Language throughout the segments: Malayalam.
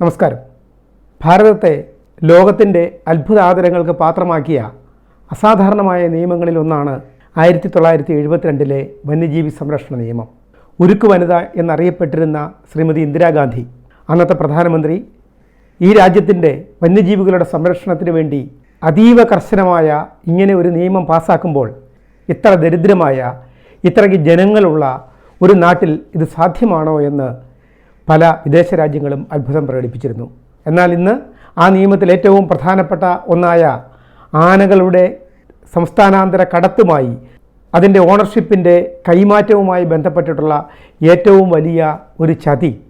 നമസ്കാരം. ഭാരതത്തെ ലോകത്തിന്റെ അത്ഭുത ആദരങ്ങൾക്ക് പാത്രമാക്കിയ അസാധാരണമായ നിയമങ്ങളിൽ ഒന്നാണ് ആയിരത്തി തൊള്ളായിരത്തി എഴുപത്തിരണ്ടിലെ വന്യജീവി സംരക്ഷണ നിയമം. ഉരുക്ക് വനിത എന്നറിയപ്പെട്ടിരുന്ന ശ്രീമതി ഇന്ദിരാഗാന്ധി അന്നത്തെ പ്രധാനമന്ത്രി ഈ രാജ്യത്തിന്റെ വന്യജീവികളുടെ സംരക്ഷണത്തിന് വേണ്ടി അതീവ കർശനമായ ഇങ്ങനെ ഒരു നിയമം പാസ്സാക്കുമ്പോൾ ഇത്ര ദരിദ്രമായ ഇത്രയ്ക്ക് ജനങ്ങളുള്ള ഒരു നാട്ടിൽ ഇത് സാധ്യമാണോ എന്ന് പല വിദേശ രാജ്യങ്ങളും അത്ഭുതം പ്രകടിപ്പിച്ചിരുന്നു. എന്നാൽ ഇന്ന് ആ നിയമത്തിൽ ഏറ്റവും പ്രധാനപ്പെട്ട ഒന്നായ ആനകളുടെ സംസ്ഥാനാന്തര കടത്തുമായി അതിന്റെ ഓണർഷിപ്പിന്റെ കൈമാറ്റവുമായി ബന്ധപ്പെട്ടിട്ടുള്ള ഏറ്റവും വലിയ ഒരു ചതി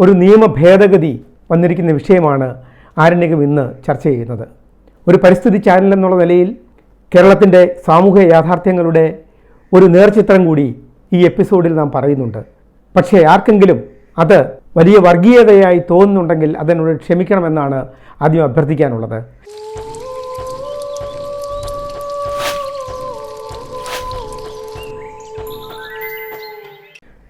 ഒരു നിയമ ഭേദഗതി വന്നിരിക്കുന്ന വിഷയമാണ് ആരണ്യകം ഇന്ന് ചർച്ച ചെയ്യുന്നത്. ഒരു പരിസ്ഥിതി ചാനൽ എന്നുള്ള നിലയിൽ കേരളത്തിന്റെ സാമൂഹിക യാഥാർത്ഥ്യങ്ങളുടെ ഒരു നേർചിത്രം കൂടി ഈ എപ്പിസോഡിൽ നാം പറയുന്നുണ്ട്. പക്ഷേ ആർക്കെങ്കിലും അത് വലിയ വർഗീയതയായി തോന്നുന്നുണ്ടെങ്കിൽ അതിനോട് ക്ഷമിക്കണമെന്നാണ് ആദ്യം അഭ്യർത്ഥിക്കാനുള്ളത്.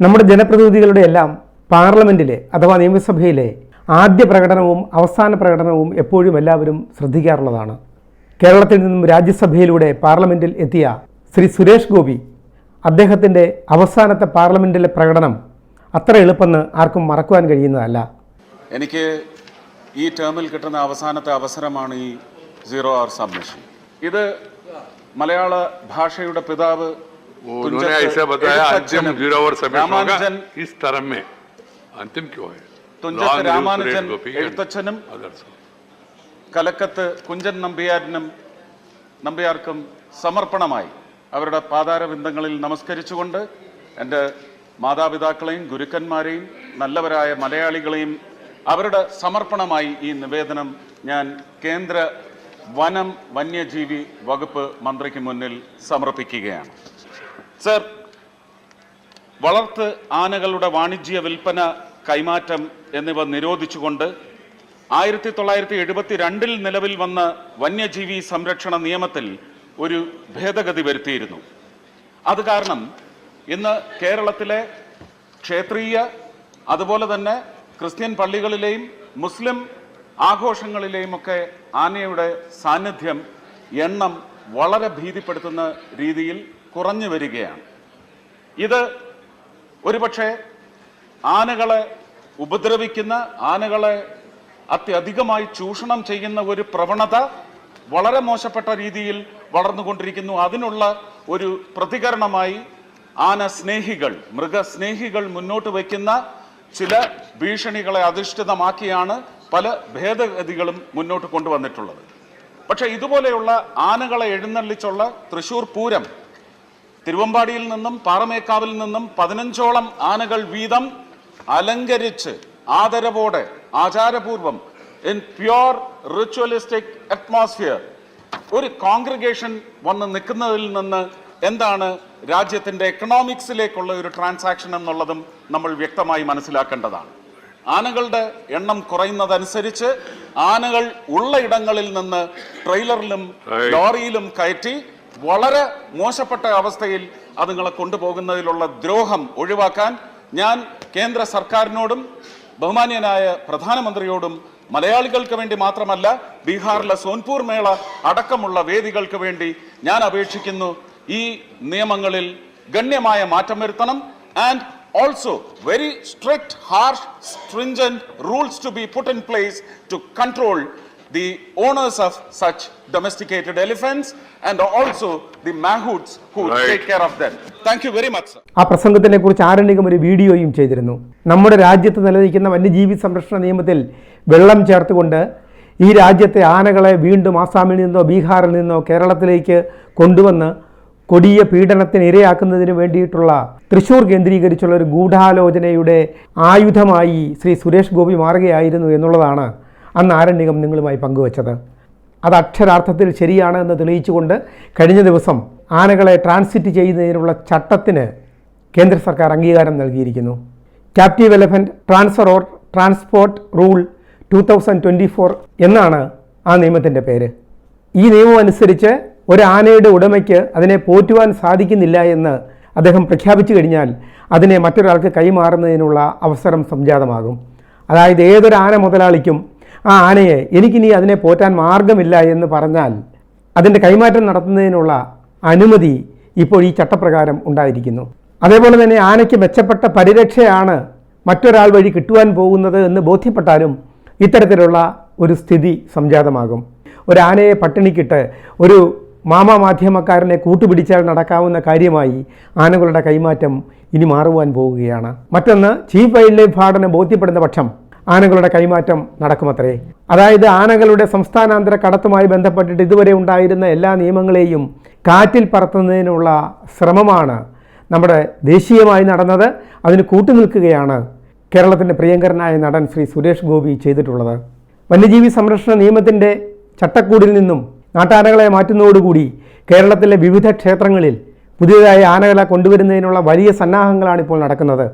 നമ്മുടെ ജനപ്രതിനിധികളുടെ എല്ലാം പാർലമെന്റിലെ അഥവാ നിയമസഭയിലെ ആദ്യ പ്രകടനവും അവസാന പ്രകടനവും എപ്പോഴും എല്ലാവരും ശ്രദ്ധിക്കാറുള്ളതാണ്. കേരളത്തിൽ നിന്നും രാജ്യസഭയിലൂടെ പാർലമെന്റിൽ എത്തിയ ശ്രീ സുരേഷ് ഗോപി അദ്ദേഹത്തിന്റെ അവസാനത്തെ പാർലമെന്റിലെ പ്രകടനം അത്ര എളുപ്പമെന്ന് ആർക്കും മറക്കുവാൻ കഴിയുന്നതല്ല. എനിക്ക് ഈ ടേമിൽ കിട്ടുന്ന അവസാനത്തെ അവസരമാണ് ഈ സീറോ ആർ സബ്മിഷൻ ഇത് മലയാള ഭാഷയുടെ പിതാവ് രാമാനുജൻ എഴുത്തച്ഛനും കലക്കത്ത് കുഞ്ചൻ നമ്പിയാരിനും നമ്പിയാർക്കും സമർപ്പണമായി അവരുടെ പാതാരബിന്ദങ്ങളിൽ നമസ്കരിച്ചുകൊണ്ട് എന്റെ മാതാപിതാക്കളെയും ഗുരുക്കന്മാരെയും നല്ലവരായ മലയാളികളെയും അവരുടെ സമർപ്പണമായി ഈ നിവേദനം ഞാൻ കേന്ദ്ര വനം വന്യജീവി വകുപ്പ് മന്ത്രിക്ക് മുന്നിൽ സമർപ്പിക്കുകയാണ്. സർ വളർത്ത് ആനകളുടെ വാണിജ്യ വിൽപ്പന കൈമാറ്റം എന്നിവ നിരോധിച്ചുകൊണ്ട് ആയിരത്തി തൊള്ളായിരത്തി എഴുപത്തി രണ്ടിൽ നിലവിൽ വന്ന വന്യജീവി സംരക്ഷണ നിയമത്തിൽ ഒരു ഭേദഗതി വരുത്തിയിരുന്നു. അത് കാരണം ഇന്ന് കേരളത്തിലെ ക്ഷേത്രീയ അതുപോലെ തന്നെ ക്രിസ്ത്യൻ പള്ളികളിലെയും മുസ്ലിം ആഘോഷങ്ങളിലെയും ഒക്കെ ആനയുടെ സാന്നിധ്യം എണ്ണം വളരെ ഭീതിപ്പെടുത്തുന്ന രീതിയിൽ കുറഞ്ഞു വരികയാണ്. ഇത് ഒരുപക്ഷെ ആനകളെ ഉപദ്രവിക്കുന്ന ആനകളെ അത്യധികമായി ചൂഷണം ചെയ്യുന്ന ഒരു പ്രവണത വളരെ മോശപ്പെട്ട രീതിയിൽ വളർന്നുകൊണ്ടിരിക്കുന്നു. അതിനുള്ള ഒരു പ്രതികരണമായി ആന സ്നേഹികൾ മൃഗസ്നേഹികൾ മുന്നോട്ട് വയ്ക്കുന്ന ചില ഭീഷണികളെ അധിഷ്ഠിതമാക്കിയാണ് പല ഭേദഗതികളും മുന്നോട്ട് കൊണ്ടുവന്നിട്ടുള്ളത്. പക്ഷെ ഇതുപോലെയുള്ള ആനകളെ എഴുന്നള്ളിച്ചുള്ള തൃശൂർ പൂരം തിരുവമ്പാടിയിൽ നിന്നും പാറമേക്കാവിൽ നിന്നും പതിനഞ്ചോളം ആനകൾ വീതം അലങ്കരിച്ച് ആദരവോടെ ആചാരപൂർവം ഇൻ പ്യുവർ റിച്വലിസ്റ്റിക് അറ്റ്മോസ്ഫിയർ ഒരു കോൺഗ്രിഗേഷൻ വന്ന് നിൽക്കുന്നതിൽ നിന്ന് എന്താണ് രാജ്യത്തിന്റെ എക്കണോമിക്സിലേക്കുള്ള ഒരു ട്രാൻസാക്ഷൻ എന്നുള്ളതും നമ്മൾ വ്യക്തമായി മനസ്സിലാക്കേണ്ടതാണ്. ആനകളുടെ എണ്ണം കുറയുന്നതനുസരിച്ച് ആനകൾ ഉള്ള ഇടങ്ങളിൽ നിന്ന് ട്രെയിലറിലും ലോറിയിലും കയറ്റി വളരെ മോശപ്പെട്ട അവസ്ഥയിൽ അതുങ്ങളെ കൊണ്ടുപോകുന്നതിലുള്ള ദ്രോഹം ഒഴിവാക്കാൻ ഞാൻ കേന്ദ്ര സർക്കാരിനോടും ബഹുമാന്യനായ പ്രധാനമന്ത്രിയോടും മലയാളികൾക്ക് വേണ്ടി മാത്രമല്ല ബീഹാറിലെ സോൻപൂർ മേള അടക്കമുള്ള വേദികൾക്ക് വേണ്ടി ഞാൻ അപേക്ഷിക്കുന്നു. ഈ നിയമങ്ങളിൽ ഗണ്യമായ മാറ്റം വരുത്തണം. And also very strict harsh stringent rules to be put in place to control the owners of such domesticated elephants and also the mahouts who take care of them thank you very much sir ആ പ്രസംഗത്തിനെ കുറിച്ച് ആരണ്യകം ഒരു വീഡിയോയും ചെയ്തിരുന്നു. നമ്മുടെ രാജ്യത്ത് നിലനിൽക്കുന്ന വന്യജീവി സംരക്ഷണ നിയമത്തിൽ വെള്ളം ചേർത്തുകൊണ്ട് ഈ രാജ്യത്തെ ആനകളെ വീണ്ടും ആസാമിൽ നിന്നോ ബീഹാറിൽ നിന്നോ കേരളത്തിലേക്ക് കൊണ്ടുവന്ന് കൊടിയ പീഡനത്തിന് ഇരയാക്കുന്നതിന് വേണ്ടിയിട്ടുള്ള തൃശൂർ കേന്ദ്രീകരിച്ചുള്ള ഒരു ഗൂഢാലോചനയുടെ ആയുധമായി ശ്രീ സുരേഷ് ഗോപി മാറുകയായിരുന്നു എന്നുള്ളതാണ് അന്ന് ആരണ്യകം നിങ്ങളുമായി പങ്കുവച്ചത്. അത് അക്ഷരാർത്ഥത്തിൽ ശരിയാണ് എന്ന് തെളിയിച്ചുകൊണ്ട് കഴിഞ്ഞ ദിവസം ആനകളെ ട്രാൻസിറ്റ് ചെയ്യുന്നതിനുള്ള ചട്ടത്തിന് കേന്ദ്ര സർക്കാർ അംഗീകാരം നൽകിയിരിക്കുന്നു. Captive elephant transfer or transport rule two thousand twenty four എന്നാണ് ആ നിയമത്തിന്റെ പേര്. ഈ നിയമം അനുസരിച്ച് ഒരു ആനയുടെ ഉടമയ്ക്ക് അതിനെ പോറ്റുവാൻ സാധിക്കുന്നില്ല എന്ന് അദ്ദേഹം പ്രഖ്യാപിച്ചു കഴിഞ്ഞാൽ അതിനെ മറ്റൊരാൾക്ക് കൈമാറുന്നതിനുള്ള അവസരം സംജാതമാകും. അതായത് ഏതൊരു ആന മുതലാളിക്കും ആ ആനയെ എനിക്കിനി അതിനെ പോറ്റാൻ മാർഗമില്ല എന്ന് പറഞ്ഞാൽ അതിന്റെ കൈമാറ്റം നടത്തുന്നതിനുള്ള അനുമതി ഇപ്പോൾ ഈ ചട്ടപ്രകാരം ഉണ്ടായിരിക്കുന്നു. അതേപോലെ തന്നെ ആനയ്ക്ക് മെച്ചപ്പെട്ട പരിരക്ഷയാണ് മറ്റൊരാൾ വഴി കിട്ടുവാൻ പോകുന്നത് എന്ന് ബോധ്യപ്പെട്ടാലും ഇത്തരത്തിലുള്ള ഒരു സ്ഥിതി സംജാതമാകും. ഒരു ആനയെ പട്ടിണിക്കിട്ട് ഒരു മാമാ മാധ്യമക്കാരനെ കൂട്ടുപിടിച്ചാൽ നടക്കാവുന്ന കാര്യമായി ആനകളുടെ കൈമാറ്റം ഇനി മാറുവാൻ പോവുകയാണ് മറ്റൊന്ന് ചീഫ് വൈൽഡ് ലൈഫ് ഹാർഡിനെ ബോധ്യപ്പെടുന്ന പക്ഷം ആനകളുടെ കൈമാറ്റം നടക്കുമത്രേ. അതായത് ആനകളുടെ സംസ്ഥാനാന്തര കടത്തുമായി ബന്ധപ്പെട്ടിട്ട് ഇതുവരെ ഉണ്ടായിരുന്ന എല്ലാ നിയമങ്ങളെയും കാറ്റിൽ പറത്തുന്നതിനുള്ള ശ്രമമാണ് നമ്മുടെ ദേശീയമായി നടന്നത്. അതിന് കൂട്ടുനിൽക്കുകയാണ് കേരളത്തിന്റെ പ്രിയങ്കരനായ നടൻ ശ്രീ സുരേഷ് ഗോപി ചെയ്തിട്ടുള്ളത്. വന്യജീവി സംരക്ഷണ നിയമത്തിന്റെ ചട്ടക്കൂടിൽ നിന്നും നാട്ടാനകളെ മാറ്റുന്നതോടുകൂടി കേരളത്തിലെ വിവിധ ക്ഷേത്രങ്ങളിൽ പുതിയതായി ആനകളെ കൊണ്ടുവരുന്നതിനുള്ള വലിയ സന്നാഹങ്ങളാണ് ഇപ്പോൾ നടക്കുന്നത്.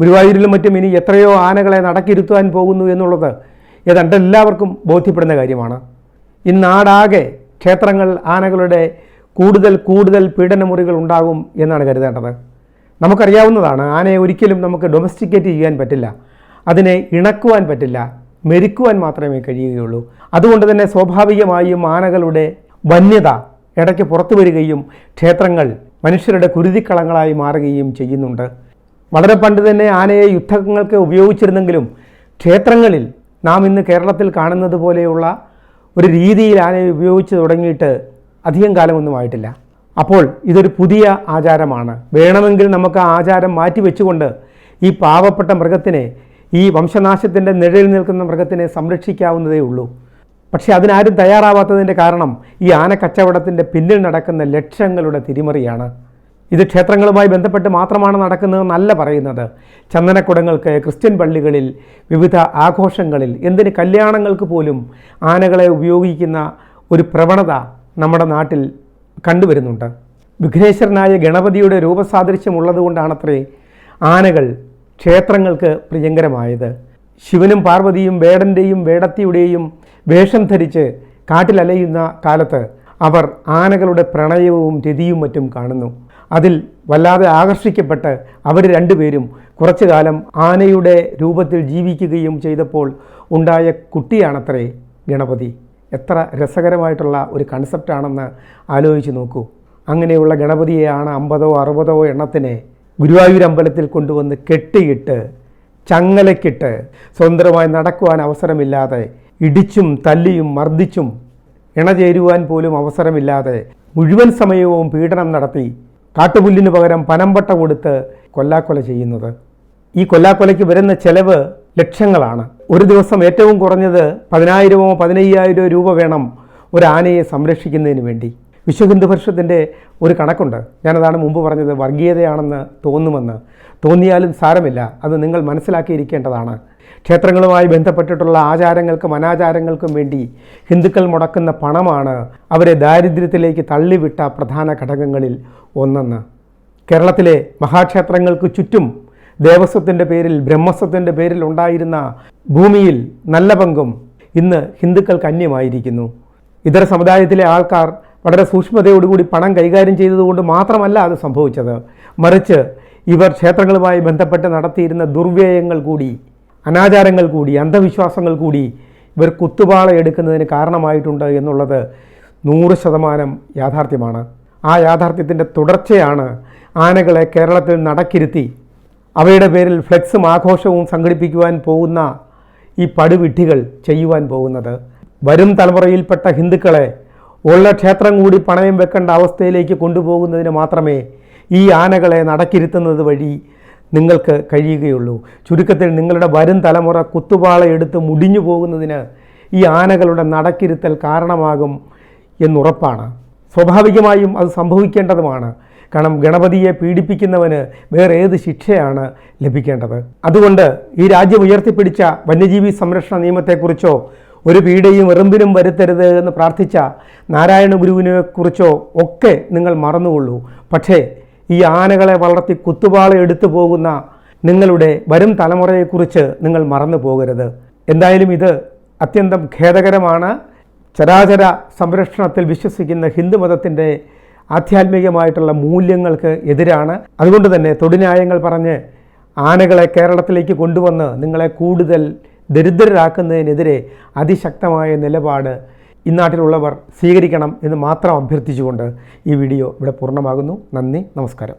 ഗുരുവായൂരിലും മറ്റും ഇനി എത്രയോ ആനകളെ നടക്കിരുത്തുവാൻ പോകുന്നു എന്നുള്ളത് ഏതാണ്ട് എല്ലാവർക്കും ബോധ്യപ്പെടുന്ന കാര്യമാണ്. ഇന്നാടാകെ നാടാകെ ക്ഷേത്രങ്ങൾ ആനകളുടെ കൂടുതൽ കൂടുതൽ പീഡനമുറികൾ ഉണ്ടാകും എന്നാണ് കരുതേണ്ടത്. നമുക്കറിയാവുന്നതാണ് ആനയെ ഒരിക്കലും നമുക്ക് ഡൊമസ്റ്റിക്കേറ്റ് ചെയ്യാൻ പറ്റില്ല. അതിനെ ഇണക്കുവാൻ പറ്റില്ല. മെരുക്കുവാൻ മാത്രമേ കഴിയുകയുള്ളൂ. അതുകൊണ്ട് തന്നെ സ്വാഭാവികമായും ആനകളുടെ വന്യത ഇടയ്ക്ക് പുറത്തു വരികയും ക്ഷേത്രങ്ങൾ മനുഷ്യരുടെ കുരുതിക്കളങ്ങളായി മാറുകയും ചെയ്യുന്നുണ്ട്. വളരെ പണ്ട് തന്നെ ആനയെ യുദ്ധങ്ങൾക്ക് ഉപയോഗിച്ചിരുന്നെങ്കിലും ക്ഷേത്രങ്ങളിൽ നാം ഇന്ന് കേരളത്തിൽ കാണുന്നത് പോലെയുള്ള ഒരു രീതിയിൽ ആനയെ ഉപയോഗിച്ച് തുടങ്ങിയിട്ട് അധികം കാലമൊന്നും ആയിട്ടില്ല. അപ്പോൾ ഇതൊരു പുതിയ ആചാരമാണ്. വേണമെങ്കിൽ നമുക്ക് ആ ആചാരം മാറ്റിവെച്ചുകൊണ്ട് ഈ പാവപ്പെട്ട മൃഗത്തിനെ ഈ വംശനാശത്തിന്റെ നിഴലിൽ നിൽക്കുന്ന മൃഗത്തിനെ സംരക്ഷിക്കാവുന്നതേ ഉള്ളൂ. പക്ഷേ അതിനാരും തയ്യാറാവാത്തതിന്റെ കാരണം ഈ ആന കച്ചവടത്തിന്റെ പിന്നിൽ നടക്കുന്ന ലക്ഷങ്ങളുടെ തിരിമറിയാണ്. ഇത് ക്ഷേത്രങ്ങളുമായി ബന്ധപ്പെട്ട് മാത്രമാണ് നടക്കുന്നതെന്നല്ല പറയുന്നത്. ചന്ദനക്കുടങ്ങൾക്ക് ക്രിസ്ത്യൻ പള്ളികളിൽ വിവിധ ആഘോഷങ്ങളിൽ എന്തിന് കല്യാണങ്ങൾക്ക് പോലും ആനകളെ ഉപയോഗിക്കുന്ന ഒരു പ്രവണത നമ്മുടെ നാട്ടിൽ കണ്ടുവരുന്നുണ്ട്. വിഘ്നേശ്വരനായ ഗണപതിയുടെ രൂപസാദൃശ്യമുള്ളതുകൊണ്ടാണത്രേ ആനകൾ ക്ഷേത്രങ്ങൾക്ക് പ്രിയങ്കരമായത്. ശിവനും പാർവതിയും വേടന്റെയും വേടത്തിയുടെയും വേഷം ധരിച്ച് കാട്ടിലലയുന്ന കാലത്ത് അവർ ആനകളുടെ പ്രണയവും രതിയും മറ്റും കാണുന്നു. അതിൽ വല്ലാതെ ആകർഷിക്കപ്പെട്ട് അവർ രണ്ടുപേരും കുറച്ചു കാലം ആനയുടെ രൂപത്തിൽ ജീവിക്കുകയും ചെയ്തപ്പോൾ ഉണ്ടായ കുട്ടിയാണത്രേ ഗണപതി. എത്ര രസകരമായിട്ടുള്ള ഒരു കൺസെപ്റ്റാണെന്ന് ആലോചിച്ച് നോക്കൂ. അങ്ങനെയുള്ള ഗണപതിയെയാണ് അമ്പതോ അറുപതോ എണ്ണത്തിനെ ഗുരുവായൂർ അമ്പലത്തിൽ കൊണ്ടുവന്ന് കെട്ടിയിട്ട് ചങ്ങലക്കിട്ട് സ്വതന്ത്രമായി നടക്കുവാൻ അവസരമില്ലാതെ ഇടിച്ചും തല്ലിയും മർദ്ദിച്ചും ഇണചേരുവാൻ പോലും അവസരമില്ലാതെ മുഴുവൻ സമയവും പീഡനം നടത്തി കാട്ടുപുല്ലിന് പകരം പനമ്പട്ട കൊടുത്ത് കൊല്ലാക്കൊല ചെയ്യുന്നത്. ഈ കൊല്ലാക്കൊലയ്ക്ക് വരുന്ന ചെലവ് ലക്ഷങ്ങളാണ്. ഒരു ദിവസം ഏറ്റവും കുറഞ്ഞത് പതിനായിരമോ പതിനയ്യായിരമോ രൂപ വേണം ഒരു ആനയെ സംരക്ഷിക്കുന്നതിന് വേണ്ടി. വിശ്വഹിന്ദു പരിഷത്തിന്റെ ഒരു കണക്കുണ്ട്. ഞാനതാണ് മുമ്പ് പറഞ്ഞത് വർഗീയതയാണെന്ന് തോന്നുമെന്ന്. തോന്നിയാലും സാരമില്ല. അത് നിങ്ങൾ മനസ്സിലാക്കിയിരിക്കേണ്ടതാണ്. ക്ഷേത്രങ്ങളുമായി ബന്ധപ്പെട്ടിട്ടുള്ള ആചാരങ്ങൾക്കും അനാചാരങ്ങൾക്കും വേണ്ടി ഹിന്ദുക്കൾ മുടക്കുന്ന പണമാണ് അവരെ ദാരിദ്ര്യത്തിലേക്ക് തള്ളിവിട്ട പ്രധാന ഘടകങ്ങളിൽ ഒന്നെന്ന്. കേരളത്തിലെ മഹാക്ഷേത്രങ്ങൾക്ക് ചുറ്റും ദേവസ്വത്തിന്റെ പേരിൽ ബ്രഹ്മസ്വത്തിന്റെ പേരിൽ ഉണ്ടായിരുന്ന ഭൂമിയിൽ നല്ല പങ്കും ഇന്ന് ഹിന്ദുക്കൾക്ക് അന്യമായിരിക്കുന്നു. ഇതര സമുദായത്തിലെ ആൾക്കാർ വളരെ സൂക്ഷ്മതയോടുകൂടി പണം കൈകാര്യം ചെയ്തതുകൊണ്ട് മാത്രമല്ല അത് സംഭവിച്ചത്. മറിച്ച് ഇവർ ക്ഷേത്രങ്ങളുമായി ബന്ധപ്പെട്ട് നടത്തിയിരുന്ന ദുർവ്യയങ്ങൾ കൂടി അനാചാരങ്ങൾ കൂടി അന്ധവിശ്വാസങ്ങൾ കൂടി ഇവർ കുത്തുപാള എടുക്കുന്നതിന് കാരണമായിട്ടുണ്ട് എന്നുള്ളത് നൂറ് ശതമാനം യാഥാർത്ഥ്യമാണ്. ആ യാഥാർത്ഥ്യത്തിന്റെ തുടർച്ചയാണ് ആനകളെ കേരളത്തിൽ നടക്കിരുത്തി അവയുടെ പേരിൽ ഫ്ലെക്സും ആഘോഷവും സംഘടിപ്പിക്കുവാൻ പോകുന്ന ഈ പടുവിട്ടികൾ ചെയ്യുവാൻ പോകുന്നത്. വരും തലമുറയിൽപ്പെട്ട ഹിന്ദുക്കളെ ഉള്ള ക്ഷേത്രം കൂടി പണയം വെക്കേണ്ട അവസ്ഥയിലേക്ക് കൊണ്ടുപോകുന്നതിന് മാത്രമേ ഈ ആനകളെ നടക്കിരുത്തുന്നത് വഴി നിങ്ങൾക്ക് കഴിയുകയുള്ളൂ. ചുരുക്കത്തിൽ നിങ്ങളുടെ വരും തലമുറ കുത്തുപാള എടുത്ത് മുടിഞ്ഞു പോകുന്നതിന് ഈ ആനകളുടെ നടക്കിരുത്തൽ കാരണമാകും എന്നുറപ്പാണ്. സ്വാഭാവികമായും അത് സംഭവിക്കേണ്ടതുമാണ്. കാരണം ഗണപതിയെ പീഡിപ്പിക്കുന്നവന് വേറെ ഏത് ശിക്ഷയാണ് ലഭിക്കേണ്ടത്? അതുകൊണ്ട് ഈ രാജ്യം ഉയർത്തിപ്പിടിച്ച വന്യജീവി സംരക്ഷണ നിയമത്തെക്കുറിച്ചോ ഒരു പീഡയും എറുമ്പിനും വരുത്തരുത് എന്ന് പ്രാർത്ഥിച്ച നാരായണ ഗുരുവിനെക്കുറിച്ചോ ഒക്കെ നിങ്ങൾ മറന്നുകൊള്ളൂ. പക്ഷേ ഈ ആനകളെ വളർത്തി കുത്തുപാള എടുത്തു പോകുന്ന നിങ്ങളുടെ വരും തലമുറയെക്കുറിച്ച് നിങ്ങൾ മറന്നു പോകരുത്. എന്തായാലും ഇത് അത്യന്തം ഖേദകരമാണ്. ചരാചര സംരക്ഷണത്തിൽ വിശ്വസിക്കുന്ന ഹിന്ദു ഹിന്ദുമതത്തിന്റെ ആധ്യാത്മികമായിട്ടുള്ള മൂല്യങ്ങൾക്ക് എതിരാണ്. അതുകൊണ്ട് തന്നെ തൊടിന്യായങ്ങൾ പറഞ്ഞ് ആനകളെ കേരളത്തിലേക്ക് കൊണ്ടുവന്ന് നിങ്ങളെ കൂടുതൽ ദരിദ്രരാക്കുന്നതിനെതിരെ അതിശക്തമായ നിലപാട് ഇന്നാട്ടിലുള്ളവർ സ്വീകരിക്കണം എന്ന് മാത്രം അഭ്യർത്ഥിച്ചുകൊണ്ട് ഈ വീഡിയോ ഇവിടെ പൂർണമാകുന്നു. നന്ദി നമസ്കാരം.